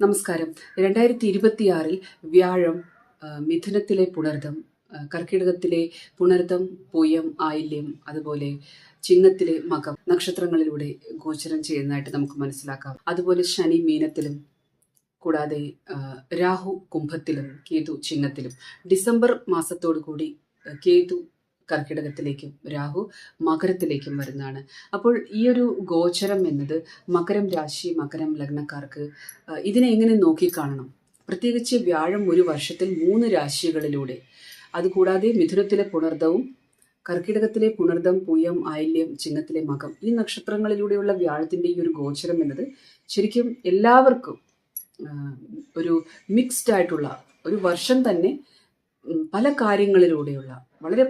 നമസ്കാരം. രണ്ടായിരത്തി ഇരുപത്തിയാറിൽ വ്യാഴം മിഥുനത്തിലെ പുണർദം കർക്കിടകത്തിലെ പുണർദം പൂയം ആയില്യം അതുപോലെ ചിങ്ങത്തിലെ മകം നക്ഷത്രങ്ങളിലൂടെ ഗോചരം ചെയ്യുന്നതായിട്ട് നമുക്ക് മനസ്സിലാക്കാം. അതുപോലെ ശനി മീനത്തിലും കൂടാതെ രാഹു കുംഭത്തിലും കേതു ചിങ്ങത്തിലും ഡിസംബർ മാസത്തോടു കൂടി കേതു കർക്കിടകത്തിലേക്കും രാഹു മകരത്തിലേക്കും വരുന്നതാണ്. അപ്പോൾ ഈ ഒരു ഗോചരം എന്നത് മകരം രാശി മകരം ലഗ്നക്കാർക്ക് ഇതിനെ എങ്ങനെ നോക്കിക്കാണണം? പ്രത്യേകിച്ച് വ്യാഴം ഒരു വർഷത്തിൽ മൂന്ന് രാശികളിലൂടെ. അതുകൂടാതെ മിഥുനത്തിലെ പുണർദവും കർക്കിടകത്തിലെ പുണർദം പൂയം ആയില്യം ചിങ്ങത്തിലെ മകം ഈ നക്ഷത്രങ്ങളിലൂടെയുള്ള വ്യാഴത്തിന്റെ ഈ ഒരു ഗോചരം എന്നത് ശരിക്കും എല്ലാവർക്കും ഒരു മിക്സ്ഡ് ആയിട്ടുള്ള ഒരു വർഷം തന്നെ പല കാര്യങ്ങളിലൂടെയുള്ള വളരെ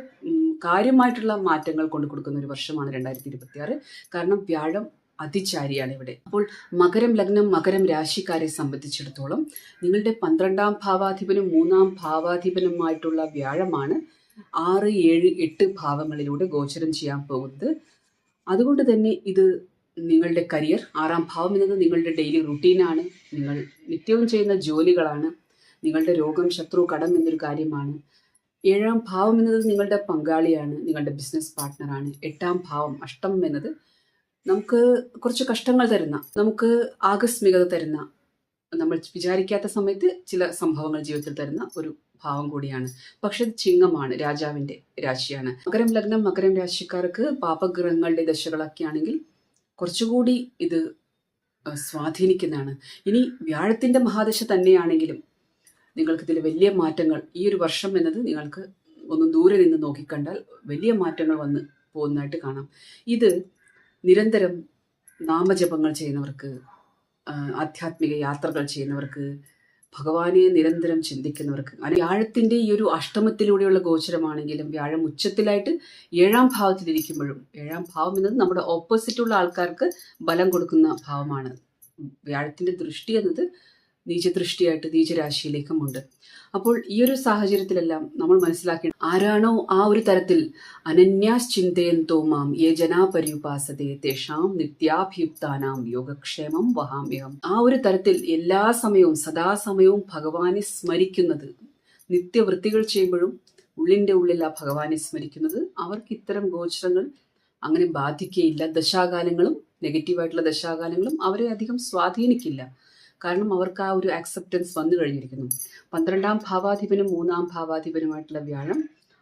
കാര്യമായിട്ടുള്ള മാറ്റങ്ങൾ കൊണ്ടു കൊടുക്കുന്ന ഒരു വർഷമാണ് രണ്ടായിരത്തി ഇരുപത്തി ആറ് കാരണം വ്യാഴം അതിചാരിയാണ് ഇവിടെ. അപ്പോൾ മകരം ലഗ്നം മകരം രാശിക്കാരെ സംബന്ധിച്ചിടത്തോളം നിങ്ങളുടെ പന്ത്രണ്ടാം ഭാവാധിപനും മൂന്നാം ഭാവാധിപനുമായിട്ടുള്ള വ്യാഴമാണ് ആറ് ഏഴ് എട്ട് ഭാവങ്ങളിലൂടെ ഗോചരം ചെയ്യാൻ പോകുന്നത്. അതുകൊണ്ട് തന്നെ ഇത് നിങ്ങളുടെ കരിയർ ആറാം ഭാവം എന്നത് നിങ്ങളുടെ ഡെയിലി റുട്ടീനാണ്. നിങ്ങൾ നിത്യവും ചെയ്യുന്ന ജോലികളാണ്. നിങ്ങളുടെ രോഗം ശത്രു കടം എന്നൊരു കാര്യമാണ്. ഏഴാം ഭാവം എന്നത് നിങ്ങളുടെ പങ്കാളിയാണ് നിങ്ങളുടെ ബിസിനസ് പാർട്ട്ണറാണ് എട്ടാം ഭാവം അഷ്ടം എന്നത് നമുക്ക് കുറച്ച് കഷ്ടങ്ങൾ തരുന്ന നമുക്ക് ആകസ്മികത തരുന്ന നമ്മൾ വിചാരിക്കാത്ത സമയത്ത് ചില സംഭവങ്ങൾ ജീവിതത്തിൽ തരുന്ന ഒരു ഭാവം കൂടിയാണ്. പക്ഷെ ചിങ്ങമാണ് രാജാവിന്റെ രാശിയാണ്. മകരം ലഗ്നം മകരം രാശിക്കാർക്ക് പാപഗ്രഹങ്ങളുടെ ദശകളൊക്കെ ആണെങ്കിൽ കുറച്ചുകൂടി ഇത് സ്വാധീനിക്കുന്നതാണ്. ഇനി വ്യാഴത്തിന്റെ മഹാദശ തന്നെയാണെങ്കിലും നിങ്ങൾക്ക് ഇതിൽ വലിയ മാറ്റങ്ങൾ ഈ ഒരു വർഷം എന്നത് നിങ്ങൾക്ക് ഒന്ന് ദൂരെ നിന്ന് നോക്കിക്കണ്ടാൽ വലിയ മാറ്റങ്ങൾ വന്ന് പോകുന്നതായിട്ട് കാണാം. ഇത് നിരന്തരം നാമജപങ്ങൾ ചെയ്യുന്നവർക്ക് ആധ്യാത്മിക യാത്രകൾ ചെയ്യുന്നവർക്ക് ഭഗവാനെ നിരന്തരം ചിന്തിക്കുന്നവർക്ക് അങ്ങനെ വ്യാഴത്തിന്റെ ഈ ഒരു അഷ്ടമത്തിലൂടെയുള്ള ഗോചരമാണെങ്കിലും വ്യാഴം ഉച്ചത്തിലായിട്ട് ഏഴാം ഭാവത്തിലിരിക്കുമ്പോഴും ഏഴാം ഭാവം എന്നത് നമ്മുടെ ഓപ്പോസിറ്റുള്ള ആൾക്കാർക്ക് ബലം കൊടുക്കുന്ന ഭാവമാണ്. വ്യാഴത്തിന്റെ ദൃഷ്ടി എന്നത് നീചദൃഷ്ടിയായിട്ട് നീചരാശിയിലേക്കും ഉണ്ട് അപ്പോൾ ഈ ഒരു സാഹചര്യത്തിലെല്ലാം നമ്മൾ മനസ്സിലാക്കി ആരാണോ ആ ഒരു തരത്തിൽ അനന്യാശ്ചിന്തയന്തോ തോമാം യേ ജനാ പര്യുപാസതേ തേഷാം നിത്യാഭിയുക്താനാം യോഗക്ഷേമം വഹാമ്യഹം. ആ ഒരു തരത്തിൽ എല്ലാ സമയവും സദാസമയവും ഭഗവാനെ സ്മരിക്കുന്നത് നിത്യവൃത്തികൾ ചെയ്യുമ്പോഴും ഉള്ളിന്റെ ഉള്ളിൽ ആ ഭഗവാനെ സ്മരിക്കുന്നത് അവർക്ക് ഇത്തരം ഗോചരങ്ങൾ അങ്ങനെ ബാധിക്കുകയില്ല. ദശാകാലങ്ങളും നെഗറ്റീവായിട്ടുള്ള ദശാകാലങ്ങളും അവരെ അധികം സ്വാധീനിക്കില്ല. കാരണം അവർക്ക് ആ ഒരു ആക്സെപ്റ്റൻസ് വന്നു കഴിഞ്ഞിരിക്കുന്നു. പന്ത്രണ്ടാം ഭാവാധിപനും മൂന്നാം ഭാവാധിപനുമായിട്ടുള്ള വ്യാഴം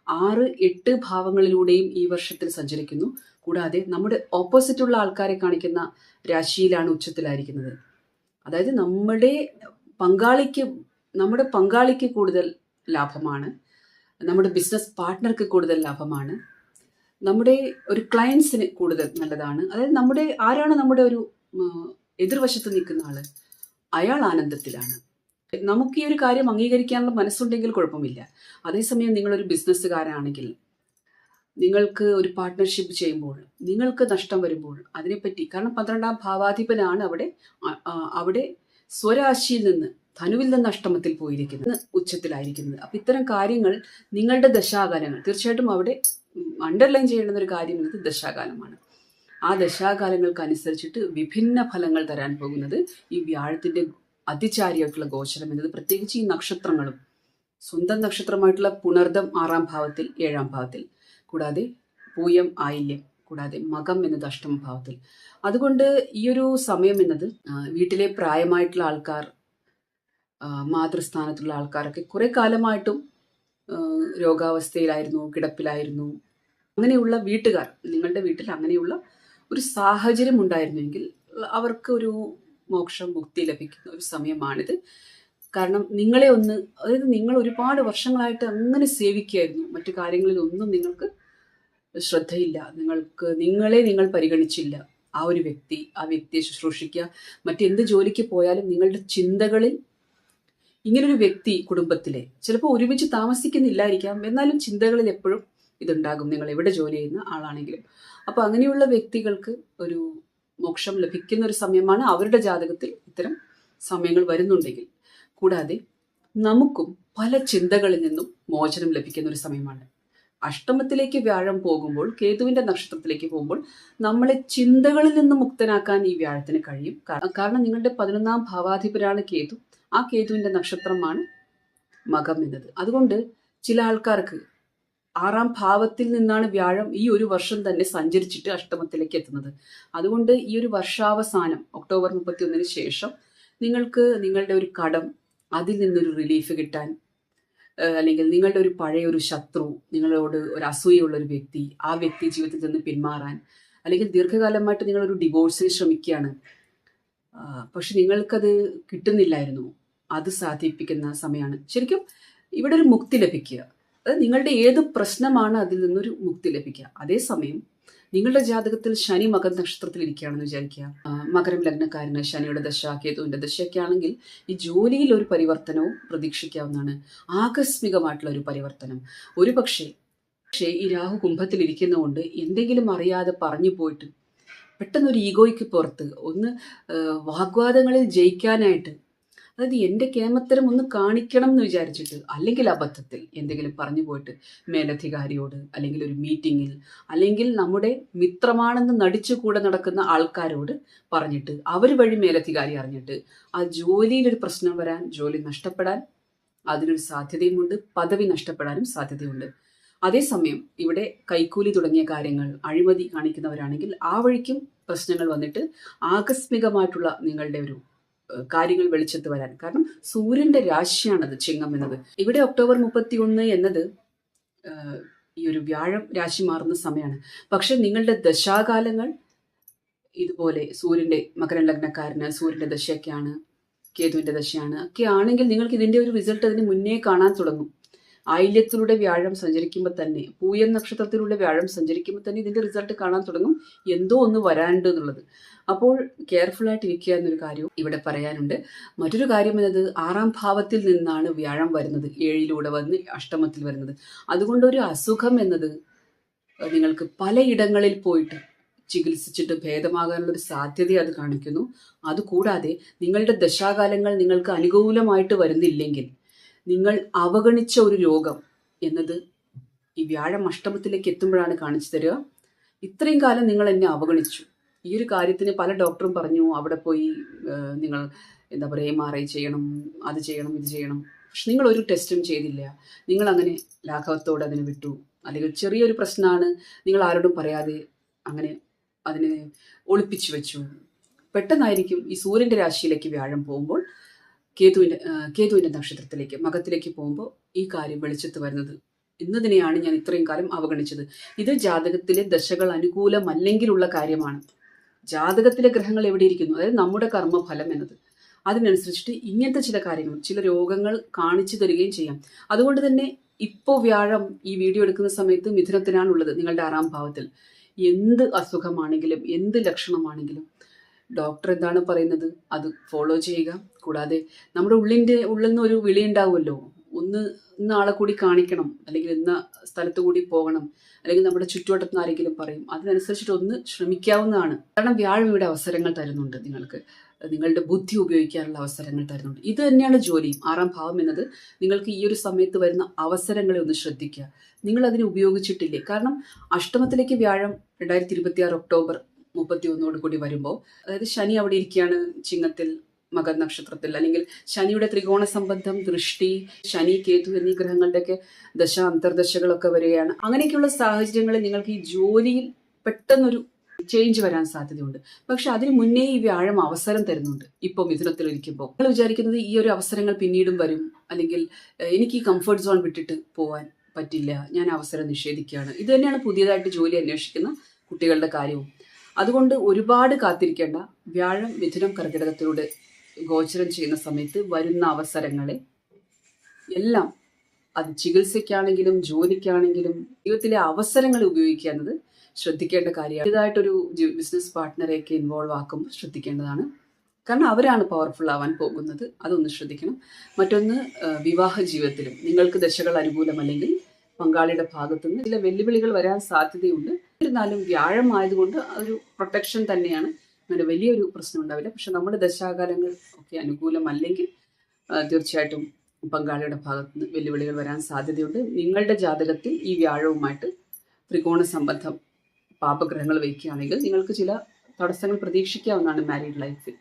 ആറ് എട്ട് ഭാവങ്ങളിലൂടെയും ഈ വർഷത്തിൽ സഞ്ചരിക്കുന്നു. കൂടാതെ നമ്മുടെ ഓപ്പോസിറ്റുള്ള ആൾക്കാരെ കാണിക്കുന്ന രാശിയിലാണ് ഉച്ചത്തിലായിരിക്കുന്നത്. അതായത് നമ്മുടെ പങ്കാളിക്ക് നമ്മുടെ പങ്കാളിക്ക് കൂടുതൽ ലാഭമാണ്. നമ്മുടെ ബിസിനസ് പാർട്ട്ണർക്ക് കൂടുതൽ ലാഭമാണ്. നമ്മുടെ ഒരു ക്ലയൻസിന് കൂടുതൽ നല്ലതാണ്. അതായത് നമ്മുടെ ആരാണ് നമ്മുടെ ഒരു എതിർവശത്ത് നിൽക്കുന്ന ആൾ? അയാൾ ആനന്ദത്തിലാണ്. നമുക്ക് ഈ ഒരു കാര്യം അംഗീകരിക്കാനുള്ള മനസ്സുണ്ടെങ്കിൽ കുഴപ്പമില്ല. അതേസമയം നിങ്ങളൊരു ബിസിനസ്സുകാരാണെങ്കിൽ നിങ്ങൾക്ക് ഒരു പാർട്ട്ണർഷിപ്പ് ചെയ്യുമ്പോൾ നിങ്ങൾക്ക് നഷ്ടം വരുമ്പോൾ അതിനെപ്പറ്റി കാരണം പന്ത്രണ്ടാം ഭാവാധിപനാണ് അവിടെ അവിടെ സ്വരാശിയിൽ നിന്ന് ധനുവിൽ നിന്ന് അഷ്ടമത്തിൽ പോയിരിക്കുന്നത് ഉച്ചത്തിലായിരിക്കുന്നത്. അപ്പം ഇത്തരം കാര്യങ്ങൾ നിങ്ങളുടെ ദശാകാലങ്ങൾ തീർച്ചയായിട്ടും അവിടെ അണ്ടർലൈൻ ചെയ്യേണ്ടുന്ന ഒരു കാര്യം എന്നത് ദശാകാലമാണ്. ആ ദശാകാലങ്ങൾക്ക് അനുസരിച്ചിട്ട് വിഭിന്ന ഫലങ്ങൾ തരാൻ പോകുന്നത് ഈ വ്യാഴത്തിന്റെ അതിചാരിയായിട്ടുള്ള ഗോചരം എന്നത്. പ്രത്യേകിച്ച് ഈ നക്ഷത്രങ്ങളും. സ്വന്തം നക്ഷത്രമായിട്ടുള്ള പുണർദം ആറാം ഭാവത്തിൽ ഏഴാം ഭാവത്തിൽ. കൂടാതെ പൂയം ആയില്യം. കൂടാതെ മകം എന്നത് അഷ്ടമ ഭാവത്തിൽ. അതുകൊണ്ട് ഈ ഒരു സമയം എന്നത് വീട്ടിലെ പ്രായമായിട്ടുള്ള ആൾക്കാർ മാതൃസ്ഥാനത്തുള്ള ആൾക്കാരൊക്കെ കുറെ കാലമായിട്ടും രോഗാവസ്ഥയിലായിരുന്നു കിടപ്പിലായിരുന്നു. അങ്ങനെയുള്ള വീട്ടുകാർ നിങ്ങളുടെ വീട്ടിൽ അങ്ങനെയുള്ള ഒരു സാഹചര്യം ഉണ്ടായിരുന്നെങ്കിൽ അവർക്ക് ഒരു മോക്ഷം മുക്തി ലഭിക്കുന്ന ഒരു സമയമാണിത്. കാരണം നിങ്ങളെ ഒന്ന് അതായത് നിങ്ങൾ ഒരുപാട് വർഷങ്ങളായിട്ട് അങ്ങനെ സേവിക്കുകയായിരുന്നു. മറ്റു കാര്യങ്ങളിൽ ഒന്നും നിങ്ങൾക്ക് ശ്രദ്ധയില്ല. നിങ്ങൾക്ക് നിങ്ങളെ നിങ്ങൾ പരിഗണിച്ചില്ല. ആ ഒരു വ്യക്തി ആ വ്യക്തിയെ ശുശ്രൂഷിക്കുക. മറ്റെന്ത് ജോലിക്ക് പോയാലും നിങ്ങളുടെ ചിന്തകളിൽ ഇങ്ങനൊരു വ്യക്തി കുടുംബത്തിലെ ചിലപ്പോൾ ഒരുമിച്ച് താമസിക്കുന്നില്ലായിരിക്കാം. എന്നാലും ചിന്തകളിൽ എപ്പോഴും ഇതുണ്ടാകും. നിങ്ങൾ എവിടെ ജോലി ചെയ്യുന്ന ആളാണെങ്കിലും. അപ്പോൾ അങ്ങനെയുള്ള വ്യക്തികൾക്ക് ഒരു മോക്ഷം ലഭിക്കുന്ന ഒരു സമയമാണ് അവരുടെ ജാതകത്തിൽ ഇത്തരം സമയങ്ങൾ വരുന്നുണ്ടെങ്കിൽ. കൂടാതെ നമുക്കും പല ചിന്തകളിൽ നിന്നും മോചനം ലഭിക്കുന്ന ഒരു സമയമാണ്. അഷ്ടമത്തിലേക്ക് വ്യാഴം പോകുമ്പോൾ കേതുവിന്റെ നക്ഷത്രത്തിലേക്ക് പോകുമ്പോൾ നമ്മളെ ചിന്തകളിൽ നിന്ന് മുക്തനാക്കാൻ ഈ വ്യാഴത്തിന് കഴിയും. കാരണം നിങ്ങളുടെ പതിനൊന്നാം ഭാവാധിപരാണ് കേതു. ആ കേതുവിന്റെ നക്ഷത്രമാണ് മകം എന്നത്. അതുകൊണ്ട് ചില ആൾക്കാർക്ക് ആറാം ഭാവത്തിൽ നിന്നാണ് വ്യാഴം ഈ ഒരു വർഷം തന്നെ സഞ്ചരിച്ചിട്ട് അഷ്ടമത്തിലേക്ക് എത്തുന്നത്. അതുകൊണ്ട് ഈ ഒരു വർഷാവസാനം ഒക്ടോബർ മുപ്പത്തി ഒന്നിന് ശേഷം നിങ്ങൾക്ക് നിങ്ങളുടെ ഒരു കടം അതിൽ നിന്നൊരു റിലീഫ് കിട്ടാൻ അല്ലെങ്കിൽ നിങ്ങളുടെ ഒരു പഴയ ഒരു ശത്രു നിങ്ങളോട് ഒരു അസൂയുള്ള ഒരു വ്യക്തി ആ വ്യക്തി ജീവിതത്തിൽ നിന്ന് പിന്മാറാൻ അല്ലെങ്കിൽ ദീർഘകാലമായിട്ട് നിങ്ങളൊരു ഡിവോഴ്സിന് ശ്രമിക്കുകയാണ്. പക്ഷെ നിങ്ങൾക്കത് കിട്ടുന്നില്ലായിരുന്നു. അത് സാധിപ്പിക്കുന്ന സമയമാണ്. ശരിക്കും ഇവിടെ ഒരു മുക്തി ലഭിക്കുക. നിങ്ങളുടെ ഏത് പ്രശ്നമാണ് അതിൽ നിന്നൊരു മുക്തി ലഭിക്കുക. അതേസമയം നിങ്ങളുടെ ജാതകത്തിൽ ശനി മകർ നക്ഷത്രത്തിൽ ഇരിക്കുകയാണെന്ന് വിചാരിക്കുക. മകരം ലഗ്നക്കാരന് ശനിയുടെ ദശ കേതുവിന്റെ ദശയൊക്കെ ആണെങ്കിൽ ഈ ജോലിയിൽ ഒരു പരിവർത്തനവും പ്രതീക്ഷിക്കാവുന്നതാണ്. ആകസ്മികമായിട്ടുള്ള ഒരു പരിവർത്തനം. ഒരു പക്ഷേ പക്ഷേ ഈ രാഹു കുംഭത്തിൽ ഇരിക്കുന്നതുകൊണ്ട് എന്തെങ്കിലും അറിയാതെ പറഞ്ഞു പോയിട്ട് പെട്ടെന്ന് ഒരു ഈഗോയ്ക്ക് പുറത്ത് ഒന്ന് വാഗ്വാദങ്ങളിൽ ജയിക്കാനായിട്ട് അതായത് എന്റെ കേമത്തരം ഒന്ന് കാണിക്കണം എന്ന് വിചാരിച്ചിട്ട് അല്ലെങ്കിൽ അബദ്ധത്തിൽ എന്തെങ്കിലും പറഞ്ഞു പോയിട്ട് മേലധികാരിയോട് അല്ലെങ്കിൽ ഒരു മീറ്റിങ്ങിൽ അല്ലെങ്കിൽ നമ്മുടെ മിത്രമാണെന്ന് നടിച്ചു കൂടെ നടക്കുന്ന ആൾക്കാരോട് പറഞ്ഞിട്ട് അവർ വഴി മേലധികാരി അറിഞ്ഞിട്ട് ആ ജോലിയിലൊരു പ്രശ്നം വരാൻ ജോലി നഷ്ടപ്പെടാൻ അതിനൊരു സാധ്യതയുമുണ്ട് പദവി നഷ്ടപ്പെടാനും സാധ്യതയുണ്ട്. അതേസമയം ഇവിടെ കൈക്കൂലി തുടങ്ങിയ കാര്യങ്ങൾ അഴിമതി കാണിക്കുന്നവരാണെങ്കിൽ ആ വഴിക്കും പ്രശ്നങ്ങൾ വന്നിട്ട് ആകസ്മികമായിട്ടുള്ള നിങ്ങളുടെ ഒരു കാര്യങ്ങൾ വെളിച്ചത്ത് വരാൻ. കാരണം സൂര്യന്റെ രാശിയാണത് ചിങ്ങം എന്നത്. ഇവിടെ ഒക്ടോബർ മുപ്പത്തി ഒന്ന് എന്നത് ഈ ഒരു വ്യാഴം രാശി മാറുന്ന സമയമാണ് പക്ഷെ നിങ്ങളുടെ ദശാകാലങ്ങൾ ഇതുപോലെ സൂര്യന്റെ മകര ലഗ്നക്കാരന് സൂര്യന്റെ ദശയൊക്കെയാണ് കേതുവിന്റെ ദശയാണ് ഒക്കെ ആണെങ്കിൽ നിങ്ങൾക്ക് ഇതിന്റെ ഒരു റിസൾട്ട് അതിന് മുന്നേ കാണാൻ തുടങ്ങും. ആയില്യത്തിലൂടെ വ്യാഴം സഞ്ചരിക്കുമ്പോൾ തന്നെ പൂയം നക്ഷത്രത്തിലൂടെ വ്യാഴം സഞ്ചരിക്കുമ്പോൾ തന്നെ ഇതിന്റെ റിസൾട്ട് കാണാൻ തുടങ്ങും. എന്തോ ഒന്ന് വരാനുണ്ട് എന്നുള്ളത്. അപ്പോൾ കെയർഫുൾ ആയിട്ട് ഇരിക്കുക എന്നൊരു കാര്യവും ഇവിടെ പറയാനുണ്ട്. മറ്റൊരു കാര്യം എന്നത് ആറാം ഭാവത്തിൽ നിന്നാണ് വ്യാഴം വരുന്നത്. ഏഴിലൂടെ വന്ന് അഷ്ടമത്തിൽ വരുന്നത്. അതുകൊണ്ട് ഒരു അസുഖം എന്നത് നിങ്ങൾക്ക് പലയിടങ്ങളിൽ പോയിട്ട് ചികിത്സിച്ചിട്ട് ഭേദമാകാനുള്ളൊരു സാധ്യത അത് കാണിക്കുന്നു. അതുകൂടാതെ നിങ്ങളുടെ ദശാകാലങ്ങൾ നിങ്ങൾക്ക് അനുകൂലമായിട്ട് വരുന്നില്ലെങ്കിൽ നിങ്ങൾ അവഗണിച്ച ഒരു രോഗം എന്നത് ഈ വ്യാഴം അഷ്ടമത്തിലേക്ക് എത്തുമ്പോഴാണ് കാണിച്ചു തരിക. ഇത്രയും കാലം നിങ്ങൾ എന്നെ അവഗണിച്ചു. ഈ ഒരു കാര്യത്തിന് പല ഡോക്ടറും പറഞ്ഞു അവിടെ പോയി നിങ്ങൾ എന്താ പറയുക എം ആർ ഐ ചെയ്യണം അത് ചെയ്യണം ഇത് ചെയ്യണം. പക്ഷെ നിങ്ങൾ ഒരു ടെസ്റ്റും ചെയ്തില്ല. നിങ്ങൾ അങ്ങനെ ലാഘവത്തോടെ അതിനെ വിട്ടു. അല്ലെങ്കിൽ ചെറിയൊരു പ്രശ്നമാണ് നിങ്ങൾ ആരോടും പറയാതെ അങ്ങനെ അതിനെ ഒളിപ്പിച്ചു വെച്ചു. പെട്ടെന്നായിരിക്കും ഈ സൂര്യന്റെ രാശിയിലേക്ക് വ്യാഴം പോകുമ്പോൾ കേതുവിന്റെ കേതുവിന്റെ നക്ഷത്രത്തിലേക്ക് മകത്തിലേക്ക് പോകുമ്പോൾ ഈ കാര്യം വെളിച്ചത്ത് വരുന്നത്. എന്നതിനെയാണ് ഞാൻ ഇത്രയും കാലം അവഗണിച്ചത്. ഇത് ജാതകത്തിലെ ദശകൾ അനുകൂലമല്ലെങ്കിലുള്ള കാര്യമാണ്. ജാതകത്തിലെ ഗ്രഹങ്ങൾ എവിടെ ഇരിക്കുന്നു അതായത് നമ്മുടെ കർമ്മഫലം എന്നത്. അതിനനുസരിച്ചിട്ട് ഇങ്ങനത്തെ ചില കാര്യങ്ങൾ ചില രോഗങ്ങൾ കാണിച്ചു തരികയും ചെയ്യാം. അതുകൊണ്ട് തന്നെ ഇപ്പോൾ വ്യാഴം ഈ വീഡിയോ എടുക്കുന്ന സമയത്ത് മിഥുനത്തിനാണുള്ളത് നിങ്ങളുടെ ആറാം ഭാവത്തിൽ. എന്ത് അസുഖമാണെങ്കിലും എന്ത് ലക്ഷണമാണെങ്കിലും ഡോക്ടർ എന്താണ് പറയുന്നത്? അത് ഫോളോ ചെയ്യുക. കൂടാതെ നമ്മുടെ ഉള്ളിന്റെ ഉള്ളിൽ നിന്ന് ഒരു വിളി ഉണ്ടാവുമല്ലോ. ഒന്ന് ഇന്ന ആളെ കൂടി കാണിക്കണം അല്ലെങ്കിൽ ഇന്ന സ്ഥലത്ത് കൂടി പോകണം അല്ലെങ്കിൽ നമ്മുടെ ചുറ്റുവട്ടത്ത് നിന്ന് ആരെങ്കിലും പറയും. അതിനനുസരിച്ചിട്ട് ഒന്ന് ശ്രമിക്കാവുന്നതാണ്. കാരണം വ്യാഴം അവസരങ്ങൾ തരുന്നുണ്ട് നിങ്ങൾക്ക്. നിങ്ങളുടെ ബുദ്ധി ഉപയോഗിക്കാനുള്ള അവസരങ്ങൾ തരുന്നുണ്ട്. ഇത് തന്നെയാണ് ജോലിയും. ആറാം ഭാവം എന്നത് നിങ്ങൾക്ക് ഈ ഒരു സമയത്ത് വരുന്ന അവസരങ്ങളെ ഒന്ന് ശ്രദ്ധിക്കുക. നിങ്ങൾ അതിനെ ഉപയോഗിച്ചിട്ടില്ലേ? കാരണം അഷ്ടമത്തിലേക്ക് വ്യാഴം രണ്ടായിരത്തി ഇരുപത്തി ഒക്ടോബർ മുപ്പത്തി ഒന്നോട് കൂടി വരുമ്പോൾ അതായത് ശനി അവിടെ ഇരിക്കുകയാണ് ചിങ്ങത്തിൽ. മകർ നക്ഷത്രത്തിൽ. അല്ലെങ്കിൽ ശനിയുടെ ത്രികോണ സംബന്ധം ദൃഷ്ടി ശനി കേതു എന്നീ ഗ്രഹങ്ങളുടെയൊക്കെ ദശ അന്തർദശകളൊക്കെ വരികയാണ്. അങ്ങനെയൊക്കെയുള്ള സാഹചര്യങ്ങളിൽ നിങ്ങൾക്ക് ഈ ജോലിയിൽ പെട്ടെന്നൊരു ചേഞ്ച് വരാൻ സാധ്യതയുണ്ട്. പക്ഷെ അതിന് മുന്നേ ഈ വ്യാഴം അവസരം തരുന്നുണ്ട്. ഇപ്പോൾ മിഥുനത്തിൽ ഇരിക്കുമ്പോൾ നിങ്ങൾ വിചാരിക്കുന്നത് ഈ ഒരു അവസരങ്ങൾ പിന്നീടും വരും. അല്ലെങ്കിൽ എനിക്ക് ഈ കംഫർട്ട് സോൺ വിട്ടിട്ട് പോവാൻ പറ്റില്ല. ഞാൻ അവസരം നിഷേധിക്കുകയാണ്. ഇത് തന്നെയാണ് പുതിയതായിട്ട് ജോലി അന്വേഷിക്കുന്ന കുട്ടികളുടെ കാര്യവും. അതുകൊണ്ട് ഒരുപാട് കാത്തിരിക്കേണ്ട വ്യാഴം മിഥുനം കർക്കിടകത്തിലൂടെ ഗോചരം ചെയ്യുന്ന സമയത്ത് വരുന്ന അവസരങ്ങളെ എല്ലാം അത് ചികിത്സയ്ക്കാണെങ്കിലും ജോലിക്കാണെങ്കിലും ജീവിതത്തിലെ അവസരങ്ങൾ ഉപയോഗിക്കുക എന്നത് ശ്രദ്ധിക്കേണ്ട കാര്യമാണ്. ഇതായിട്ടൊരു ബിസിനസ് പാർട്ട്ണറെയൊക്കെ ഇൻവോൾവ് ആക്കുമ്പോൾ ശ്രദ്ധിക്കേണ്ടതാണ്. കാരണം അവരാണ് പവർഫുൾ ആവാൻ പോകുന്നത്. അതൊന്ന് ശ്രദ്ധിക്കണം. മറ്റൊന്ന് വിവാഹ ജീവിതത്തിലും നിങ്ങൾക്ക് ദശകൾ അനുകൂലമല്ലെങ്കിൽ പങ്കാളിയുടെ ഭാഗത്തുനിന്ന് ചില വെല്ലുവിളികൾ വരാൻ സാധ്യതയുണ്ട്. എന്നിരുന്നാലും വ്യാഴം ആയതുകൊണ്ട് അതൊരു പ്രൊട്ടക്ഷൻ തന്നെയാണ്. അങ്ങനെ വലിയൊരു പ്രശ്നം ഉണ്ടാവില്ല. പക്ഷെ നമ്മുടെ ദശാകാലങ്ങൾ ഒക്കെ അനുകൂലമല്ലെങ്കിൽ തീർച്ചയായിട്ടും പങ്കാളിയുടെ ഭാഗത്ത് നിന്ന് വെല്ലുവിളികൾ വരാൻ സാധ്യതയുണ്ട്. നിങ്ങളുടെ ജാതകത്തിൽ ഈ വ്യാഴവുമായിട്ട് ത്രികോണ സംബന്ധം പാപഗ്രഹങ്ങൾ വയ്ക്കുകയാണെങ്കിൽ നിങ്ങൾക്ക് ചില തടസ്സങ്ങൾ പ്രതീക്ഷിക്കാവുന്നതാണ് മാരീഡ് ലൈഫിൽ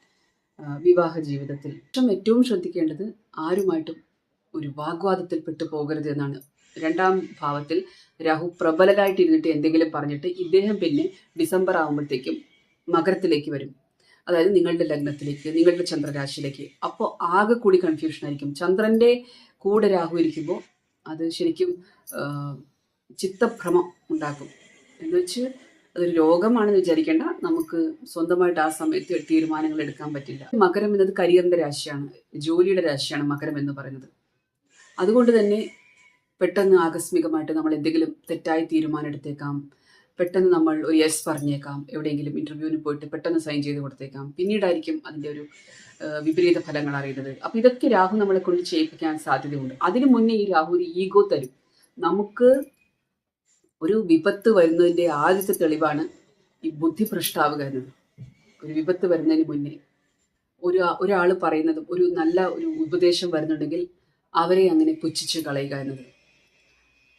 വിവാഹ ജീവിതത്തിൽ. ഏറ്റവും ഏറ്റവും ശ്രദ്ധിക്കേണ്ടത് ആരുമായിട്ടും ഒരു വാഗ്വാദത്തിൽ പെട്ടു പോകരുത് എന്നാണ്. രണ്ടാം ഭാവത്തിൽ രാഹു പ്രബലരായിട്ട് ഇരുന്നിട്ട് എന്തെങ്കിലും പറഞ്ഞിട്ട് ഇദ്ദേഹം പിന്നെ ഡിസംബർ ആകുമ്പോഴത്തേക്കും മകരത്തിലേക്ക് വരും. അതായത് നിങ്ങളുടെ ലഗ്നത്തിലേക്ക് നിങ്ങളുടെ ചന്ദ്രരാശിയിലേക്ക്. അപ്പോൾ ആകെ കൂടി കൺഫ്യൂഷൻ ആയിരിക്കും. ചന്ദ്രന്റെ കൂടെ രാഹു ഇരിക്കുമ്പോൾ അത് ശരിക്കും ചിത്തഭ്രമം ഉണ്ടാക്കും. എന്ന് വെച്ച് അതൊരു രോഗമാണെന്ന് വിചാരിക്കേണ്ട. നമുക്ക് സ്വന്തമായിട്ട് ആ സമയത്ത് തീരുമാനങ്ങൾ എടുക്കാൻ പറ്റില്ല. മകരം എന്നത് കരിയറിന്റെ രാശിയാണ്. ജോലിയുടെ രാശിയാണ് മകരം എന്ന് പറയുന്നത്. അതുകൊണ്ട് തന്നെ പെട്ടെന്ന് ആകസ്മികമായിട്ട് നമ്മൾ എന്തെങ്കിലും തെറ്റായി തീരുമാനം എടുത്തേക്കാം. പെട്ടെന്ന് നമ്മൾ ഒരു യെസ് പറഞ്ഞേക്കാം. എവിടെയെങ്കിലും ഇന്റർവ്യൂവിന് പോയിട്ട് പെട്ടെന്ന് സൈൻ ചെയ്ത് കൊടുത്തേക്കാം. പിന്നീടായിരിക്കും അതിന്റെ ഒരു വിപരീത ഫലങ്ങൾ അറിയുന്നത്. അപ്പൊ ഇതൊക്കെ രാഹു നമ്മളെ കൊണ്ട് ചെയ്യിപ്പിക്കാൻ സാധ്യതയുണ്ട്. അതിനു മുന്നേ ഈ രാഹു ഒരു ഈഗോ തരും. നമുക്ക് ഒരു വിപത്ത് വരുന്നതിന്റെ ആദ്യത്തെ തെളിവാണ് ഈ ബുദ്ധി ഭ്രഷ്ടാവുക എന്നത് ഒരു വിപത്ത് വരുന്നതിന് മുന്നേ ഒരു ഒരാൾ പറയുന്നതും ഒരു നല്ല ഒരു ഉപദേശം വരുന്നുണ്ടെങ്കിൽ അവരെ അങ്ങനെ പുച്ഛിച്ച് കളയുക എന്നത്.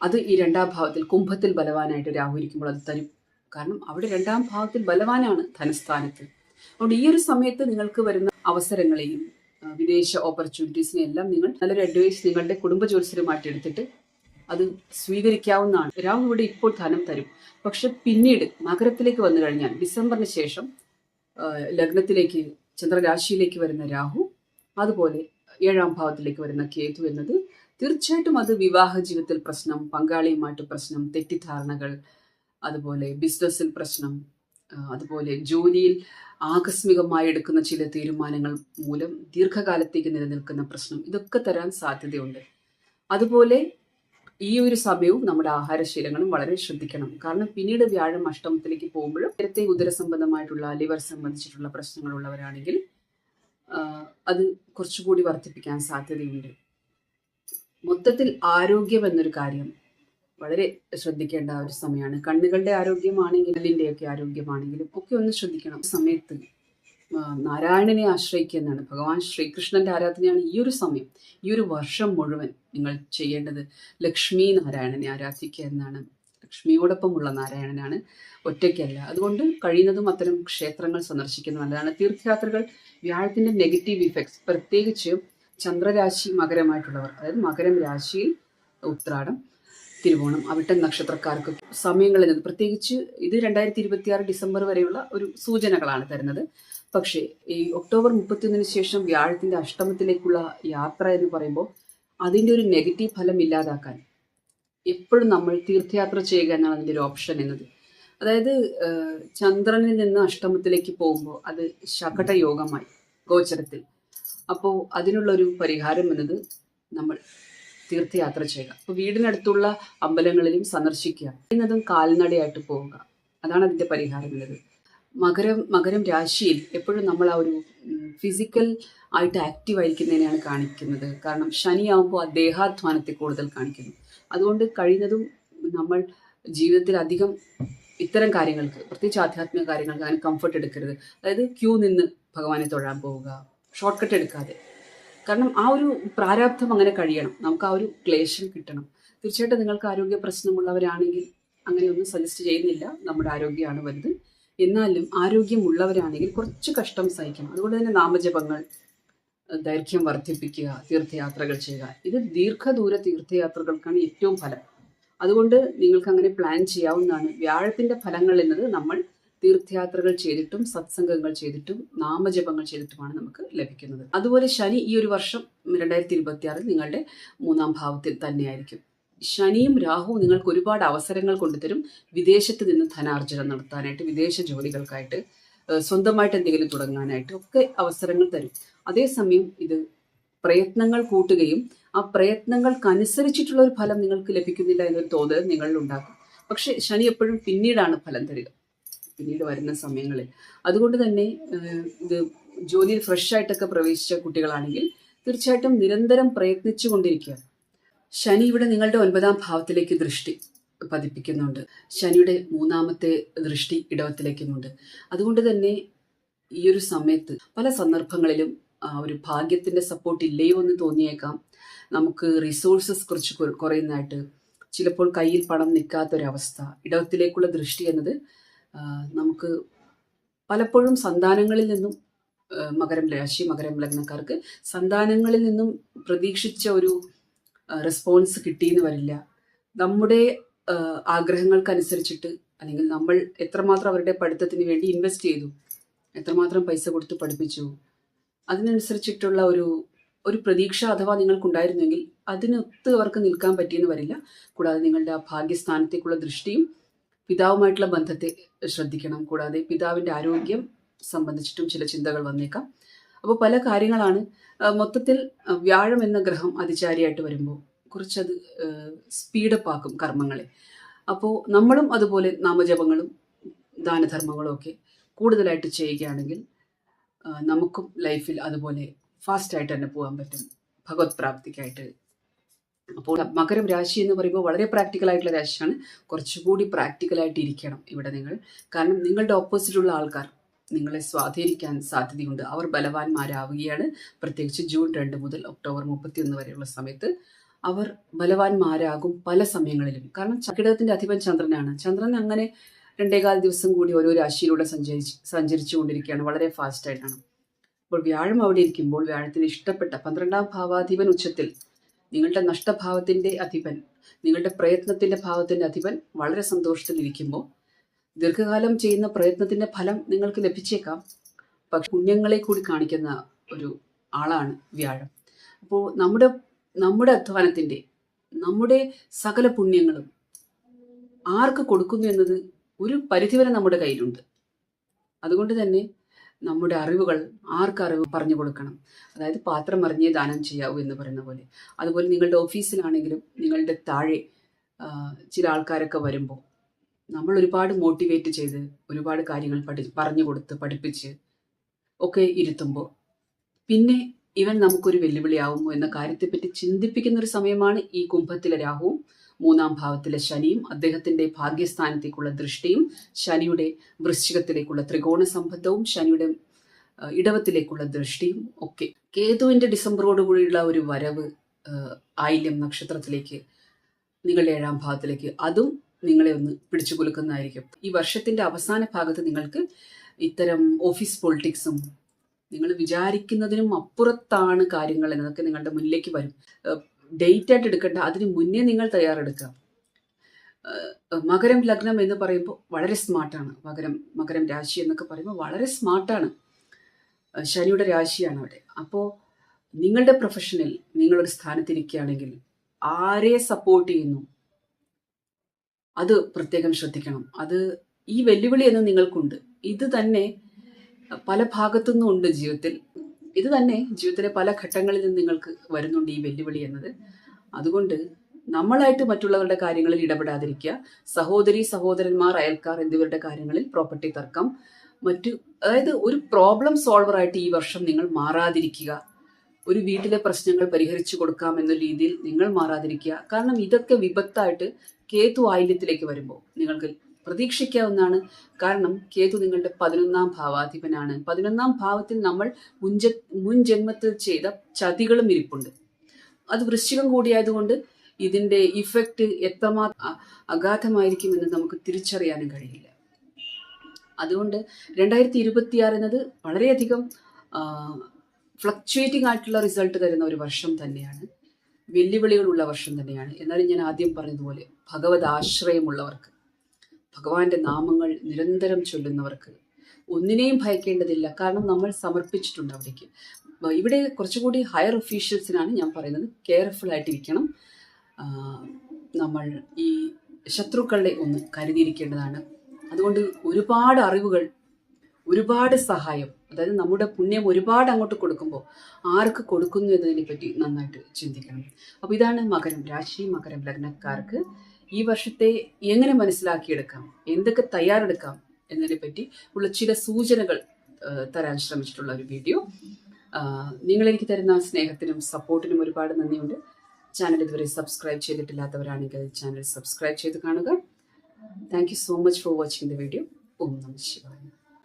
അത് ഈ രണ്ടാം ഭാവത്തിൽ കുംഭത്തിൽ ബലവാനായിട്ട് രാഹു ഇരിക്കുമ്പോൾ അത് തരും. കാരണം അവിടെ രണ്ടാം ഭാവത്തിൽ ബലവാനാണ് ധനസ്ഥാനത്ത്. അതുകൊണ്ട് ഈ ഒരു സമയത്ത് നിങ്ങൾക്ക് വരുന്ന അവസരങ്ങളെയും വിദേശ ഓപ്പർച്യൂണിറ്റീസിനെ എല്ലാം നിങ്ങൾ നല്ലൊരു അഡ്വൈസ് നിങ്ങളുടെ കുടുംബ ജോത്സ്യരുമായിട്ട് എടുത്തിട്ട് അത് സ്വീകരിക്കാവുന്നതാണ്. രാഹു ഇവിടെ ഇപ്പോൾ ധനം തരും. പക്ഷെ പിന്നീട് മകരത്തിലേക്ക് വന്നു കഴിഞ്ഞാൽ ഡിസംബറിന് ശേഷം ലഗ്നത്തിലേക്ക് ചന്ദ്രരാശിയിലേക്ക് വരുന്ന രാഹു അതുപോലെ ഏഴാം ഭാവത്തിലേക്ക് വരുന്ന കേതു എന്നത് തീർച്ചയായിട്ടും അത് വിവാഹ ജീവിതത്തിൽ പ്രശ്നം പങ്കാളിയുമായിട്ട് പ്രശ്നം തെറ്റിദ്ധാരണകൾ അതുപോലെ ബിസിനസ്സിൽ പ്രശ്നം അതുപോലെ ജോലിയിൽ ആകസ്മികമായി എടുക്കുന്ന ചില തീരുമാനങ്ങൾ മൂലം ദീർഘകാലത്തേക്ക് നിലനിൽക്കുന്ന പ്രശ്നം ഇതൊക്കെ തരാൻ സാധ്യതയുണ്ട്. അതുപോലെ ഈ ഒരു സമയവും നമ്മുടെ ആഹാരശീലങ്ങളും വളരെ ശ്രദ്ധിക്കണം. കാരണം പിന്നീട് വ്യാഴം അഷ്ടമത്തിലേക്ക് പോകുമ്പോഴും നേരത്തെ ഉദരസംബന്ധമായിട്ടുള്ള ലിവർ സംബന്ധിച്ചിട്ടുള്ള പ്രശ്നങ്ങളുള്ളവരാണെങ്കിൽ അത് കുറച്ചുകൂടി വർദ്ധിപ്പിക്കാൻ സാധ്യതയുണ്ട്. മൊത്തത്തിൽ ആരോഗ്യം എന്നൊരു കാര്യം വളരെ ശ്രദ്ധിക്കേണ്ട ഒരു സമയമാണ്. കണ്ണുകളുടെ ആരോഗ്യമാണെങ്കിലും എല്ലിന്റെയൊക്കെ ആരോഗ്യമാണെങ്കിലും ഒക്കെ ഒന്ന് ശ്രദ്ധിക്കണം. സമയത്ത് നാരായണനെ ആശ്രയിക്കുക എന്നാണ് ഭഗവാൻ ശ്രീകൃഷ്ണന്റെ ആരാധനയാണ് ഈ ഒരു സമയം ഈ ഒരു വർഷം മുഴുവൻ നിങ്ങൾ ചെയ്യേണ്ടത് ലക്ഷ്മി നാരായണനെ ആരാധിക്കുക എന്നാണ്. ലക്ഷ്മിയോടൊപ്പമുള്ള നാരായണനാണ് ഒറ്റയ്ക്കല്ല. അതുകൊണ്ട് കഴിയുന്നതും അത്തരം ക്ഷേത്രങ്ങൾ സന്ദർശിക്കുന്നത് നല്ലതാണ്. തീർത്ഥയാത്രകൾ വ്യാഴത്തിന്റെ നെഗറ്റീവ് ഇഫക്ട്സ് പ്രത്യേകിച്ച് ചന്ദ്രരാശി മകരമായിട്ടുള്ളവർ അതായത് മകരം രാശിയിൽ ഉത്രാടം തിരുവോണം അവിട്ടം നക്ഷത്രക്കാർക്ക് സമയങ്ങളിൽ നിന്ന് പ്രത്യേകിച്ച് ഇത് രണ്ടായിരത്തി ഇരുപത്തിയാറ് ഡിസംബർ വരെയുള്ള ഒരു സൂചനകളാണ് തരുന്നത്. പക്ഷേ ഈ ഒക്ടോബർ മുപ്പത്തിയൊന്നിന് ശേഷം വ്യാഴത്തിന്റെ അഷ്ടമത്തിലേക്കുള്ള യാത്ര എന്ന് പറയുമ്പോൾ അതിന്റെ ഒരു നെഗറ്റീവ് ഫലം ഇല്ലാതാക്കാൻ എപ്പോഴും നമ്മൾ തീർത്ഥയാത്ര ചെയ്യുക എന്നാണ് അതിന്റെ ഒരു ഓപ്ഷൻ എന്നത്. അതായത് ചന്ദ്രനിൽ നിന്ന് അഷ്ടമത്തിലേക്ക് പോകുമ്പോൾ അത് ശകട യോഗമായി ഗോചരത്തിൽ. അപ്പോൾ അതിനുള്ളൊരു പരിഹാരം എന്നത് നമ്മൾ തീർത്ഥയാത്ര ചെയ്യുക. അപ്പോൾ വീടിനടുത്തുള്ള അമ്പലങ്ങളിലും സന്ദർശിക്കുക. എന്നതും കാൽനടയായിട്ട് പോവുക. അതാണ് അതിന്റെ പരിഹാരം എന്നത്. മകരം മകരം രാശിയിൽ എപ്പോഴും നമ്മൾ ആ ഒരു ഫിസിക്കൽ ആയിട്ട് ആക്റ്റീവ് ആയിരിക്കുന്നതിനെയാണ് കാണിക്കുന്നത്. കാരണം ശനിയാവുമ്പോൾ ആ ദേഹാധ്വാനത്തെ കൂടുതൽ കാണിക്കുന്നു. അതുകൊണ്ട് കഴിയുന്നതും നമ്മൾ ജീവിതത്തിൽ അധികം ഇത്തരം കാര്യങ്ങൾക്ക് പ്രത്യേകിച്ച് ആധ്യാത്മിക കാര്യങ്ങൾക്ക് അങ്ങനെ കംഫർട്ട് എടുക്കരുത്. അതായത് ക്യൂ നിന്ന് ഭഗവാനെ തൊഴാൻ പോവുക. ഷോർട്ട് കട്ട് എടുക്കാതെ. കാരണം ആ ഒരു പ്രാരാബ്ധം അങ്ങനെ കഴിയണം. നമുക്ക് ആ ഒരു ക്ലേശം കിട്ടണം. തീർച്ചയായിട്ടും നിങ്ങൾക്ക് ആരോഗ്യ പ്രശ്നമുള്ളവരാണെങ്കിൽ അങ്ങനെയൊന്നും സജസ്റ്റ് ചെയ്യുന്നില്ല. നമ്മുടെ ആരോഗ്യമാണ് വലുത്. എന്നാലും ആരോഗ്യമുള്ളവരാണെങ്കിൽ കുറച്ച് കഷ്ടം സഹിക്കണം. അതുകൊണ്ട് തന്നെ നാമജപങ്ങൾ ദൈർഘ്യം വർദ്ധിപ്പിക്കുക തീർത്ഥയാത്രകൾ ചെയ്യുക. ഇത് ദീർഘദൂര തീർത്ഥയാത്രകൾക്കാണ് ഏറ്റവും ഫലം. അതുകൊണ്ട് നിങ്ങൾക്ക് അങ്ങനെ പ്ലാൻ ചെയ്യാവുന്നതാണ്. വ്യാഴത്തിന്റെ ഫലങ്ങൾ എന്നത് നമ്മൾ തീർത്ഥയാത്രകൾ ചെയ്തിട്ടും സത്സംഗങ്ങൾ ചെയ്തിട്ടും നാമജപങ്ങൾ ചെയ്തിട്ടുമാണ് നമുക്ക് ലഭിക്കുന്നത്. അതുപോലെ ശനി ഈ ഒരു വർഷം രണ്ടായിരത്തി ഇരുപത്തി ആറിൽ നിങ്ങളുടെ മൂന്നാം ഭാവത്തിൽ തന്നെയായിരിക്കും. ശനിയും രാഹുവും നിങ്ങൾക്ക് ഒരുപാട് അവസരങ്ങൾ കൊണ്ടുതരും. വിദേശത്ത് നിന്ന് ധനാർജനം നടത്താനായിട്ട് വിദേശ ജോലികൾക്കായിട്ട് സ്വന്തമായിട്ട് എന്തെങ്കിലും തുടങ്ങാനായിട്ട് ഒക്കെ അവസരങ്ങൾ തരും. അതേസമയം ഇത് പ്രയത്നങ്ങൾ കൂട്ടുകയും ആ പ്രയത്നങ്ങൾക്കനുസരിച്ചിട്ടുള്ള ഒരു ഫലം നിങ്ങൾക്ക് ലഭിക്കുന്നില്ല എന്നൊരു തോന്നൽ നിങ്ങളിൽ ഉണ്ടാക്കും. പക്ഷെ ശനി എപ്പോഴും പിന്നീടാണ് ഫലം തരിക. പിന്നീട് വരുന്ന സമയങ്ങളിൽ അതുകൊണ്ട് തന്നെ ഇത് ജോലിയിൽ ഫ്രഷ് ആയിട്ടൊക്കെ പ്രവേശിച്ച കുട്ടികളാണെങ്കിൽ തീർച്ചയായിട്ടും നിരന്തരം പ്രയത്നിച്ചു കൊണ്ടിരിക്കുക. ശനി ഇവിടെ നിങ്ങളുടെ ഒൻപതാം ഭാവത്തിലേക്ക് ദൃഷ്ടി പതിപ്പിക്കുന്നുണ്ട്. ശനിയുടെ മൂന്നാമത്തെ ദൃഷ്ടി ഇടവത്തിലേക്കുമുണ്ട്. അതുകൊണ്ട് തന്നെ ഈ ഒരു സമയത്ത് പല സന്ദർഭങ്ങളിലും ഒരു ഭാഗ്യത്തിന്റെ സപ്പോർട്ട് ഇല്ലയോ എന്ന് തോന്നിയേക്കാം. നമുക്ക് റിസോഴ്സസ് കുറച്ച് കുറ- കുറയുന്നതായിട്ട് ചിലപ്പോൾ കയ്യിൽ പണം നിൽക്കാത്തൊരവസ്ഥ ഇടവത്തിലേക്കുള്ള ദൃഷ്ടി എന്നത് നമുക്ക് പലപ്പോഴും സന്താനങ്ങളിൽ നിന്നും മകരം രാശി മകരം ലഗ്നക്കാർക്ക് സന്താനങ്ങളിൽ നിന്നും പ്രതീക്ഷിച്ച ഒരു റെസ്പോൺസ് കിട്ടിയെന്ന് വരില്ല. നമ്മുടെ ആഗ്രഹങ്ങൾക്കനുസരിച്ചിട്ട് അല്ലെങ്കിൽ നമ്മൾ എത്രമാത്രം അവരുടെ പഠിത്തത്തിന് വേണ്ടി ഇൻവെസ്റ്റ് ചെയ്തു എത്രമാത്രം പൈസ കൊടുത്ത് പഠിപ്പിച്ചു അതിനനുസരിച്ചിട്ടുള്ള ഒരു ഒരു പ്രതീക്ഷ അഥവാ നിങ്ങൾക്കുണ്ടായിരുന്നെങ്കിൽ അതിനൊത്ത് അവർക്ക് നിൽക്കാൻ പറ്റിയെന്ന് വരില്ല. കൂടാതെ നിങ്ങളുടെ ആ ഭാഗ്യസ്ഥാനത്തേക്കുള്ള ദൃഷ്ടിയും പിതാവുമായിട്ടുള്ള ബന്ധത്തെ ശ്രദ്ധിക്കണം. കൂടാതെ പിതാവിന്റെ ആരോഗ്യം സംബന്ധിച്ചിട്ടും ചില ചിന്തകൾ വന്നേക്കാം. അപ്പോൾ പല കാര്യങ്ങളാണ്. മൊത്തത്തിൽ വ്യാഴം എന്ന ഗ്രഹം അതിചാരിയായിട്ട് വരുമ്പോൾ കുറച്ചത് സ്പീഡപ്പ് ആക്കും കർമ്മങ്ങളെ. അപ്പോൾ നമ്മളും അതുപോലെ നാമജപങ്ങളും ദാനധർമ്മങ്ങളും ഒക്കെ കൂടുതലായിട്ട് ചെയ്യുകയാണെങ്കിൽ നമുക്കും ലൈഫിൽ അതുപോലെ ഫാസ്റ്റായിട്ട് തന്നെ പോകാൻ പറ്റും. ഭഗവത് പ്രാപ്തിക്കായിട്ട് അപ്പോൾ മകരം രാശി എന്ന് പറയുമ്പോൾ വളരെ പ്രാക്ടിക്കൽ ആയിട്ടുള്ള രാശിയാണ്. കുറച്ചുകൂടി പ്രാക്ടിക്കലായിട്ട് ഇരിക്കണം ഇവിടെ നിങ്ങൾ. കാരണം നിങ്ങളുടെ ഓപ്പോസിറ്റുള്ള ആൾക്കാർ നിങ്ങളെ സ്വാധീനിക്കാൻ സാധ്യതയുണ്ട്. അവർ ബലവാന്മാരാവുകയാണ്. പ്രത്യേകിച്ച് ജൂൺ രണ്ട് മുതൽ ഒക്ടോബർ മുപ്പത്തിയൊന്ന് വരെയുള്ള സമയത്ത് അവർ ബലവാന്മാരാകും പല സമയങ്ങളിലും. കാരണം ചക്കിടകത്തിന്റെ അധിപൻ ചന്ദ്രനാണ്. ചന്ദ്രൻ അങ്ങനെ രണ്ടേകാൽ ദിവസം കൂടി ഓരോ രാശിയിലൂടെ സഞ്ചരിച്ച് സഞ്ചരിച്ചു കൊണ്ടിരിക്കുകയാണ് വളരെ ഫാസ്റ്റായിട്ടാണ് അപ്പോൾ വ്യാഴം അവിടെ ഇരിക്കുമ്പോൾ വ്യാഴത്തിന് ഇഷ്ടപ്പെട്ട പന്ത്രണ്ടാം ഭാവാധിപൻ ഉച്ചത്തിൽ നിങ്ങളുടെ നഷ്ടഭാവത്തിന്റെ അധിപൻ നിങ്ങളുടെ പ്രയത്നത്തിന്റെ ഭാവത്തിന്റെ അധിപൻ വളരെ സന്തോഷത്തിൽ ഇരിക്കുമ്പോൾ ദീർഘകാലം ചെയ്യുന്ന പ്രയത്നത്തിന്റെ ഫലം നിങ്ങൾക്ക് ലഭിച്ചേക്കാം. പക്ഷെ പുണ്യങ്ങളെ കൂടി കാണിക്കുന്ന ഒരു ആളാണ് വ്യാഴം. അപ്പോൾ നമ്മുടെ നമ്മുടെ അധ്വാനത്തിന്റെ നമ്മുടെ സകല പുണ്യങ്ങളും ആർക്ക് കൊടുക്കുന്നു എന്നത് ഒരു പരിധിവരെ നമ്മുടെ കയ്യിലുണ്ട്. അതുകൊണ്ട് തന്നെ നമ്മുടെ അറിവുകൾ ആർക്ക് അറിവ് പറഞ്ഞു കൊടുക്കണം? അതായത് പാത്രം അറിഞ്ഞേ ദാനം ചെയ്യാവൂ എന്ന് പറയുന്ന പോലെ. അതുപോലെ നിങ്ങളുടെ ഓഫീസിലാണെങ്കിലും നിങ്ങളുടെ താഴെ ചില ആൾക്കാരൊക്കെ വരുമ്പോൾ നമ്മൾ ഒരുപാട് മോട്ടിവേറ്റ് ചെയ്ത് ഒരുപാട് കാര്യങ്ങൾ പഠി പറഞ്ഞു കൊടുത്ത് പഠിപ്പിച്ച് ഒക്കെ ഇരുത്തുമ്പോൾ പിന്നെ ഇവൻ നമുക്കൊരു വെല്ലുവിളിയാവുമോ എന്ന കാര്യത്തെപ്പറ്റി ചിന്തിപ്പിക്കുന്ന ഒരു സമയമാണ് ഈ കുംഭത്തിലെ രാഹുവും മൂന്നാം ഭാവത്തിലെ ശനിയും അദ്ദേഹത്തിന്റെ ഭാഗ്യസ്ഥാനത്തേക്കുള്ള ദൃഷ്ടിയും ശനിയുടെ വൃശ്ചികത്തിലേക്കുള്ള ത്രികോണ സംബന്ധവും ശനിയുടെ ഇടവത്തിലേക്കുള്ള ദൃഷ്ടിയും ഒക്കെ. കേതുവിന്റെ ഡിസംബറോടുകൂടിയുള്ള ഒരു വരവ് ആയില്യം നക്ഷത്രത്തിലേക്ക് നിങ്ങളുടെ ഏഴാം ഭാവത്തിലേക്ക് അതും നിങ്ങളെ ഒന്ന് പിടിച്ചു കുലുക്കുന്നതായിരിക്കും. ഈ വർഷത്തിന്റെ അവസാന ഭാഗത്ത് നിങ്ങൾക്ക് ഇത്തരം ഓഫീസ് പൊളിറ്റിക്സും നിങ്ങൾ വിചാരിക്കുന്നതിനും അപ്പുറത്താണ് കാര്യങ്ങൾ എന്നതൊക്കെ നിങ്ങളുടെ മുന്നിലേക്ക് വരും. ഡേറ്റ് ആയിട്ട് എടുക്കേണ്ട. അതിന് മുന്നേ നിങ്ങൾ തയ്യാറെടുക്കുക. മകരം ലഗ്നം എന്ന് പറയുമ്പോൾ വളരെ സ്മാർട്ടാണ് മകരം മകരം രാശി എന്നൊക്കെ പറയുമ്പോൾ വളരെ സ്മാർട്ടാണ് ശനിയുടെ രാശിയാണ് അവിടെ. അപ്പോൾ നിങ്ങളുടെ പ്രൊഫഷനിൽ നിങ്ങളൊരു സ്ഥാനത്തിരിക്കുകയാണെങ്കിൽ ആരെ സപ്പോർട്ട് ചെയ്യുന്നു? അത് പ്രത്യേകം ശ്രദ്ധിക്കണം. അത് ഈ വെല്ലുവിളി എന്ന് നിങ്ങൾക്കുണ്ട്. ഇത് തന്നെ പല ഭാഗത്തുനിന്നും ഉണ്ട് ജീവിതത്തിൽ. ഇത് തന്നെ ജീവിതത്തിലെ പല ഘട്ടങ്ങളിൽ നിന്ന് നിങ്ങൾക്ക് വരുന്നുണ്ട് ഈ വെല്ലുവിളി എന്നത്. അതുകൊണ്ട് നമ്മളായിട്ട് മറ്റുള്ളവരുടെ കാര്യങ്ങളിൽ ഇടപെടാതിരിക്കുക. സഹോദരി സഹോദരന്മാർ അയൽക്കാർ എന്നിവരുടെ കാര്യങ്ങളിൽ പ്രോപ്പർട്ടി തർക്കം. മറ്റു അതായത് ഒരു പ്രോബ്ലം സോൾവർ ആയിട്ട് ഈ വർഷം നിങ്ങൾ മാറാതിരിക്കുക. ഒരു വീട്ടിലെ പ്രശ്നങ്ങൾ പരിഹരിച്ചു കൊടുക്കാം എന്ന രീതിയിൽ നിങ്ങൾ മാറാതിരിക്കുക. കാരണം ഇതൊക്കെ വിപത്തായിട്ട് കേതു ആയില്യത്തിലേക്ക് വരുമ്പോൾ നിങ്ങൾക്ക് പ്രതീക്ഷിക്കാവുന്നതാണ്. കാരണം കേതു നിങ്ങളുടെ പതിനൊന്നാം ഭാവാധിപനാണ്. പതിനൊന്നാം ഭാവത്തിൽ നമ്മൾ മുൻജ മുൻ ജന്മത്തിൽ ചെയ്ത ചതികളും ഇരിപ്പുണ്ട്. അത് വൃശ്ചികം കൂടിയായതുകൊണ്ട് ഇതിന്റെ ഇഫക്റ്റ് എത്രമാത്രം അഗാധമായിരിക്കും എന്ന് നമുക്ക് തിരിച്ചറിയാനും കഴിയില്ല. അതുകൊണ്ട് രണ്ടായിരത്തി ഇരുപത്തിയാറ് എന്നത് വളരെയധികം ഫ്ലക്ച്വേറ്റിംഗ് ആയിട്ടുള്ള റിസൾട്ട് തരുന്ന ഒരു വർഷം തന്നെയാണ്. വെല്ലുവിളികളുള്ള വർഷം തന്നെയാണ്. എന്നാലും ഞാൻ ആദ്യം പറഞ്ഞതുപോലെ ഭഗവത് ആശ്രയമുള്ളവർക്ക് ഭഗവാന്റെ നാമങ്ങൾ നിരന്തരം ചൊല്ലുന്നവർക്ക് ഒന്നിനെയും ഭയക്കേണ്ടതില്ല. കാരണം നമ്മൾ സമർപ്പിച്ചിട്ടുണ്ട് അവിടേക്ക്. ഇവിടെ കുറച്ചുകൂടി ഹയർ ഒഫീഷ്യൽസിനാണ് ഞാൻ പറയുന്നത്. കെയർഫുൾ ആയിട്ടിരിക്കണം. നമ്മൾ ഈ ശത്രുക്കളെ ഒന്ന് കരുതിയിരിക്കേണ്ടതാണ്. അതുകൊണ്ട് ഒരുപാട് അറിവുകൾ ഒരുപാട് സഹായം അതായത് നമ്മുടെ പുണ്യം ഒരുപാട് അങ്ങോട്ട് കൊടുക്കുമ്പോൾ ആർക്ക് കൊടുക്കുന്നു എന്നതിനെ പറ്റി നന്നായിട്ട് ചിന്തിക്കണം. അപ്പോൾ ഇതാണ് മകരം രാശി മകരം ലഗ്നക്കാർക്ക് ഈ വർഷത്തെ എങ്ങനെ മനസ്സിലാക്കിയെടുക്കാം? എന്തൊക്കെ തയ്യാറെടുക്കാം? എന്നതിനെ പറ്റി ഉള്ള ചില സൂചനകൾ തരാൻ ശ്രമിച്ചിട്ടുള്ള ഒരു വീഡിയോ. നിങ്ങൾ എനിക്ക് തരുന്ന സ്നേഹത്തിനും സപ്പോർട്ടിനും ഒരുപാട് നന്ദിയുണ്ട്. ചാനൽ ഇതുവരെ സബ്സ്ക്രൈബ് ചെയ്തിട്ടില്ലാത്തവരാണെങ്കിൽ ചാനൽ സബ്സ്ക്രൈബ് ചെയ്ത് കാണുക. Thank you so much for watching the video ഓം നമ ശിവായ.